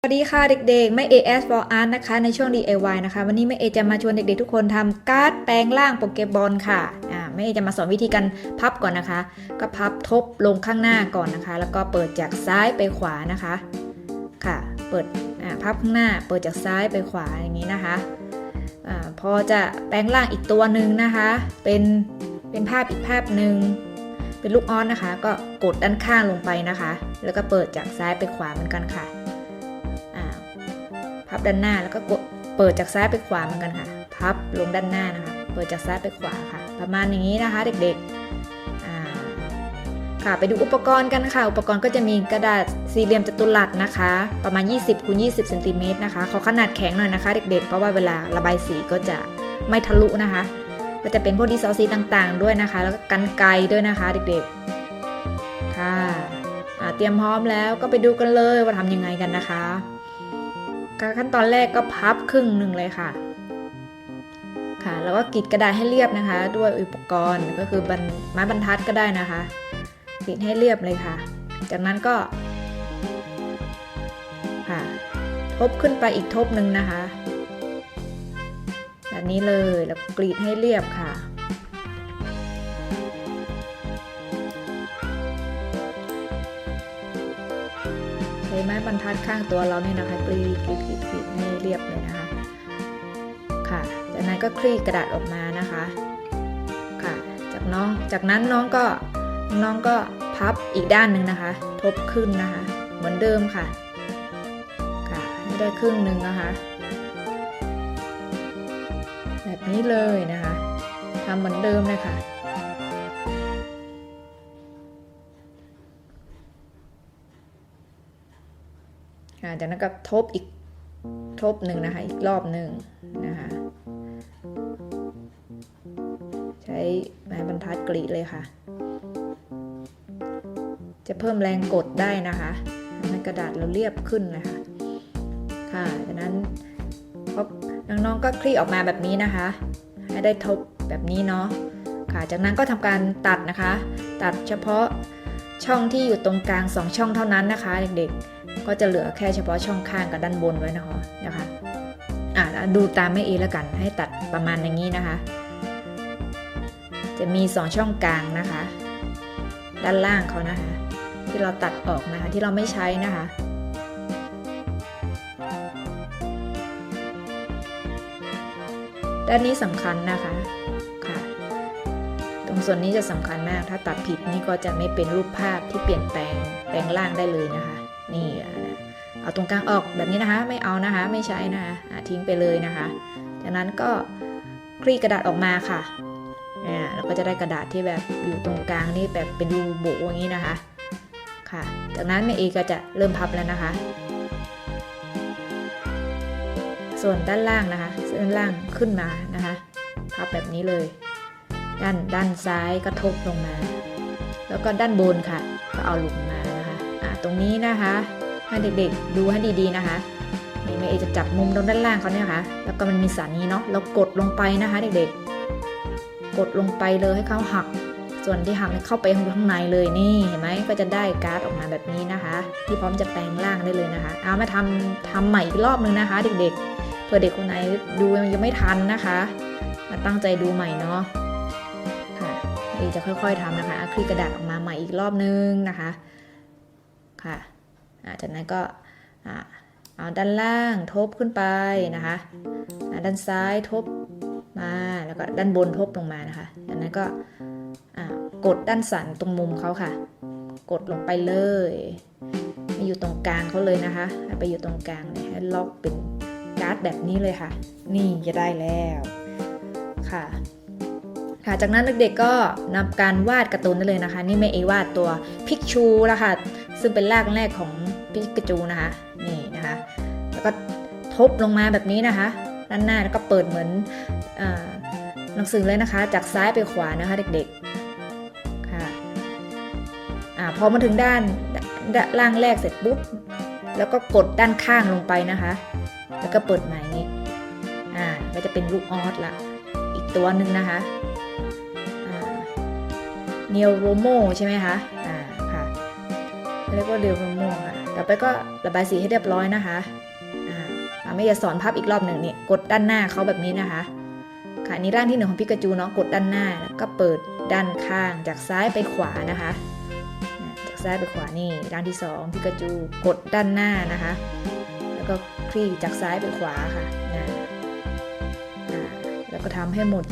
สวัสดีค่ะเด็กๆแม่เอ S for Art นะคะ ในช่วง DIY นะคะ วันนี้แม่เอจะมาชวนเด็กๆ ทุกคนทำการ์ดแปลงร่างโปเกบอลค่ะอ่าแม่เอจะมาสอนวิธีการพับก่อนนะคะ ก็พับทบลงข้างหน้าก่อนนะคะ แล้วก็เปิดจากซ้ายไปขวานะคะค่ะ เปิดอ่าพับข้างหน้า เปิดจากซ้ายไปขวาอย่างนี้นะคะอาพอจะแปลงร่างอีกตัวหนึ่งนะคะ เป็นเป็นภาพอีกภาพหนึ่งเป็นลูกออสนะคะ ก็กดด้านข้างลงไปนะคะ แล้วก็เปิดจากซ้ายไปขวาเหมือนกันค่ะ บด้านหน้าแล้วก็กดเปิดจากซ้ายไปขวาเหมือนกันค่ะ พับลงด้านหน้านะคะ เปิดจากซ้ายไปขวาค่ะ ประมาณอย่างนี้นะคะเด็กๆค่ะไปดูอุปกรณ์กันค่ะ อุปกรณ์ก็จะมีกระดาษสี่เหลี่ยมจัตุรัสนะคะ ประมาณ 20คูณ20เซนติเมตรนะคะขอขนาดแข็งหน่อยนะคะ เด็กๆ เพราะว่าเวลาระบายสีก็จะไม่ทะลุนะคะ ก็จะเป็นพวกดีซอสีต่างๆ ด้วยนะคะ แล้วก็กันไกลด้วยนะคะเด็กๆค่ะเตรียมพร้อมแล้วก็ไปดูกันเลยว่าทำยังไงกันนะคะ ขั้นตอนแรกก็พับครึ่งหนึ่งเลยค่ะ ค่ะ แล้วก็กรีดกระดาษให้เรียบนะคะ ด้วยอุปกรณ์ก็คือบไม้บรรทัดก็ได้นะคะกรีดให้เรียบเลยค่ะ จากนั้นก็ ค่ะ ทบขึ้นไปอีกทบหนึ่งนะคะ แบบนี้เลยแล้วกรีดให้เรียบค่ะ ใช้ไม้บรรทัดข้างตัวเราเนี่ยนะคะกรีดกรีดกรีดกรีดให้เรียบเลยนะคะ ค่ะ จากนั้นก็คลี่กระดาษออกมานะคะ ค่ะ จากน้อง จากนั้นน้องก็น้องก็พับอีกด้านหนึ่งนะคะ ทบขึ้นนะคะ เหมือนเดิมค่ะ ค่ะให้ได้ครึ่งหนึ่งนะคะ แบบนี้เลยนะคะทำเหมือนเดิมเลยค่ะ จากนั้นก็ทบอีกทบหนึ่งนะคะ อีกรอบหนึ่งนะคะ ใช้ไม้บรรทัดกรีดเลยค่ะ จะเพิ่มแรงกดได้นะคะทำให้กระดาษเราเรียบขึ้นนะคะค่ะจากนั้นพน้องๆก็คลี่ออกมาแบบนี้นะคะ ให้ได้ทบแบบนี้เนาะค่ะ จากนั้นก็ทำการตัดนะคะ ตัดเฉพาะช่องที่อยู่ตรงกลาง 2 ช่องเท่านั้นนะคะ เด็กๆ ก็จะเหลือแค่เฉพาะช่องข้างกับด้านบนไว้นะคะนะคะอ่าดูตามแม่เอแล้วกัน ให้ตัดประมาณอย่างนี้นะคะ จะมี 2 ช่องกลางนะคะ ด้านล่างเขานะคะ ที่เราตัดออกนะคะที่เราไม่ใช้นะคะด้านนี้สำคัญนะคะค่ะ ตรงส่วนนี้จะสำคัญมาก ถ้าตัดผิดนี่ก็จะไม่เป็นรูปภาพที่เปลี่ยนแปลงแปลงร่างได้เลยนะคะ นี่อะเอาตรงกลางออกแบบนี้นะคะไม่เอานะคะไม่ใช้นะคะทิ้งไปเลยนะคะ จากนั้นก็คลี่กระดาษออกมาค่ะอ่าเราก็จะได้กระดาษที่แบบอยู่ตรงกลางนี่แบบเป็นรูโบอย่างนี้นะคะค่ะ จากนั้นแม่เอก็จะเริ่มพับแล้วนะคะ ส่วนด้านล่างนะคะด้านล่างขึ้นมานะคะ พับแบบนี้เลย ด้านด้านซ้ายก็ทบลงมา แล้วก็ด้านบนค่ะ ก็เอาลงมานะคะอ่า ตรงนี้นะคะให้เด็กๆดูให้ดีๆนะคะนี่แม่เอจะจับมุมตรงด้านล่างเขาเนี่ยค่ะ แล้วก็มันมีสันนี้เนาะเรากดลงไปนะคะเด็กๆ กดลงไปเลยให้เขาหัก ส่วนที่หักเข้าไปข้างในเลยนี่เห็นไหมก็จะได้การ์ดออกมาแบบนี้นะคะ ที่พร้อมจะแปลงร่างได้เลยนะคะ เอามาทำทำใหม่อีกรอบนึงนะคะ เด็กๆ เผื่อเด็กคนไหนดูยังไม่ทันนะคะ มาตั้งใจดูใหม่เนาะค่ะเอจะค่อยๆทำนะคะคลี่กระดาษออกมาใหม่อีกรอบนึงนะคะ ค่ะอ่าจากนั้นก็อ่าเอาด้านล่างทบขึ้นไปนะคะอ่าด้านซ้ายทบมาแล้วก็ด้านบนทบลงมานะคะจากนั้นก็อ่ากดด้านสันตรงมุมเขาค่ะ กดลงไปเลยให้อยู่ตรงกลางเขาเลยนะคะให้ไปอยู่ตรงกลางเลยให้ล็อกเป็นการ์ดแบบนี้เลยค่ะ นี่จะได้แล้วค่ะ ค่ะ จากนั้นเด็กๆก็นำการวาดการ์ตูนได้เลยนะคะ นี่แม่เอวาดตัวพิกชูแล้วค่ะ ซึ่งเป็นรากแรกของพิกาจูนะคะนี่นะคะ แล้วก็ทบลงมาแบบนี้นะคะ ด้านหน้าแล้วก็เปิดเหมือนอหนังสือเลยนะคะ จากซ้ายไปขวานะคะเด็กๆค่ะอ่าพอมาถึงด้านล่างแรกเสร็จปุ๊บแล้วก็กดด้านข้างลงไปนะคะ แล้วก็เปิดใหม่นี้อ่าก็จะเป็นลูกออสละอีกตัวหนึ่งนะคะเนียโรโมใช่ไหมคะ เรียกว่าเดลโรโมค่ะแต่ะต่อไปก็ระบายสีให้เรียบร้อยนะคะอ่าอ่าไม่จะสอนพับอีกรอบหนึ่งเนี่ยกดด้านหน้าเขาแบบนี้นะคะค่ะนี่ร่างที่หนึ่งของพิกาจูเนาะกดด้านหน้าแล้วก็เปิดด้านข้างจากซ้ายไปขวานะคะจากซ้ายไปขวานี่ร่างที่สองพิกาจูกดด้านหน้านะคะ แล้วก็คลี่จากซ้ายไปขวาค่ะนะแล้วก็ทำให้หมด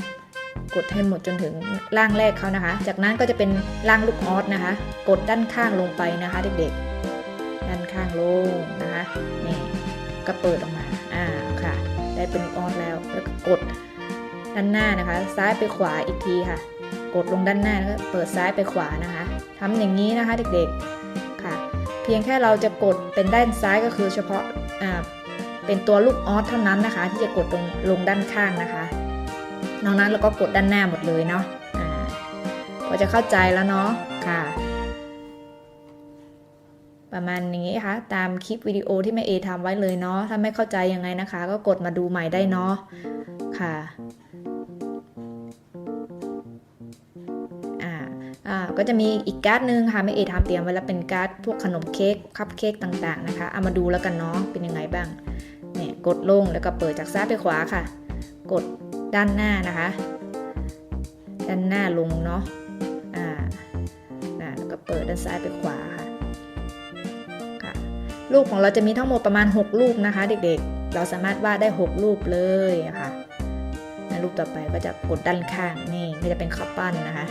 กดให้หมดจนถึงร่างแรกเขานะคะ จากนั้นก็จะเป็นร่างลูกออสนะคะ กดด้านข้างลงไปนะคะเด็กๆ ด้านข้างลงนะคะนี่ก็เปิดออกมาอ่าค่ะ ได้เป็นลูกออสแล้วแล้วก็กดด้านหน้านะคะ ซ้ายไปขวาอีกทีค่ะ กดลงด้านหน้าแล้วก็เปิดซ้ายไปขวานะคะทำอย่างนี้นะคะเด็กๆค่ะ เพียงแค่เราจะกดเป็นด้านซ้ายก็คือเฉพาะอ่าเป็นตัวลูกออสเท่านั้นนะคะ ที่จะกดลงลงด้านข้างนะคะ นอกนั้นเราก็กดด้านหน้าหมดเลยเนาะอ่าพอจะเข้าใจแล้วเนาะค่ะ ประมาณนี้ค่ะ ตามคลิปวิดีโอที่แม่เอทำไว้เลยเนาะถ้าไม่เข้าใจยังไงนะคะ ก็กดมาดูใหม่ได้เนาะค่ะอ่าอ่าก็จะมีอีกการ์ดหนึงค่ะแม่เอทำเตรียมไว้แล้วเป็นการ์ดพวกขนมเค้กคัพเค้กต่างๆนะคะเอามาดูแล้วกันเนาะเป็นยังไงบ้างเนี่ยกดลงแล้วก็เปิดจากซ้ายไปขวาค่ะ กด ด้านหน้านะคะ ด้านหน้าลงเนาะอ่าอ่าแล้วก็เปิดด้านซ้ายไปขวาค่ะค่ะรูปของเราจะมีทั้งหมดประมาณ6รูปนะคะ เด็กๆ เราสามารถวาดได้ 6 รูปเลยะค่ะในรูปต่อไปก็จะกดด้านข้างนี่ก็จะเป็นข้าวปั้นนะคะ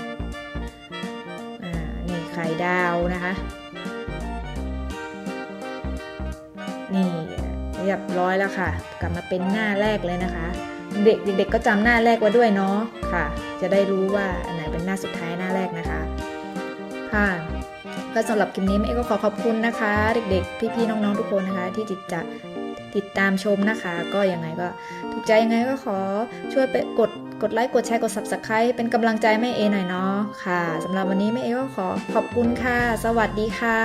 อ่านี่ไข่ดาวนะคะนี่เรียบร้อยแล้วค่ะ กลับมาเป็นหน้าแรกเลยนะคะ เด็กเด็กๆก็จำหน้าแรกไว้ด้วยเนาะค่ะ จะได้รู้ว่าอันไหนเป็นหน้าสุดท้ายหน้าแรกนะคะค่ะก็สำหรับคลิปนี้แม่เอกก็ขอขอบคุณนะคะ เด็กๆ พี่ๆน้องๆทุกคนนะคะ ที่ติดจะติดตามชมนะคะ ก็ยังไงก็ถูกใจยังไงก็ขอช่วยไปกดกดไลค์กดแชร์กด subscribe เป็นกำลังใจแม่เอหน่อยเนาะค่ะสำหรับวันนี้แม่เอก็ขอขอบคุณค่ะ สวัสดีค่ะ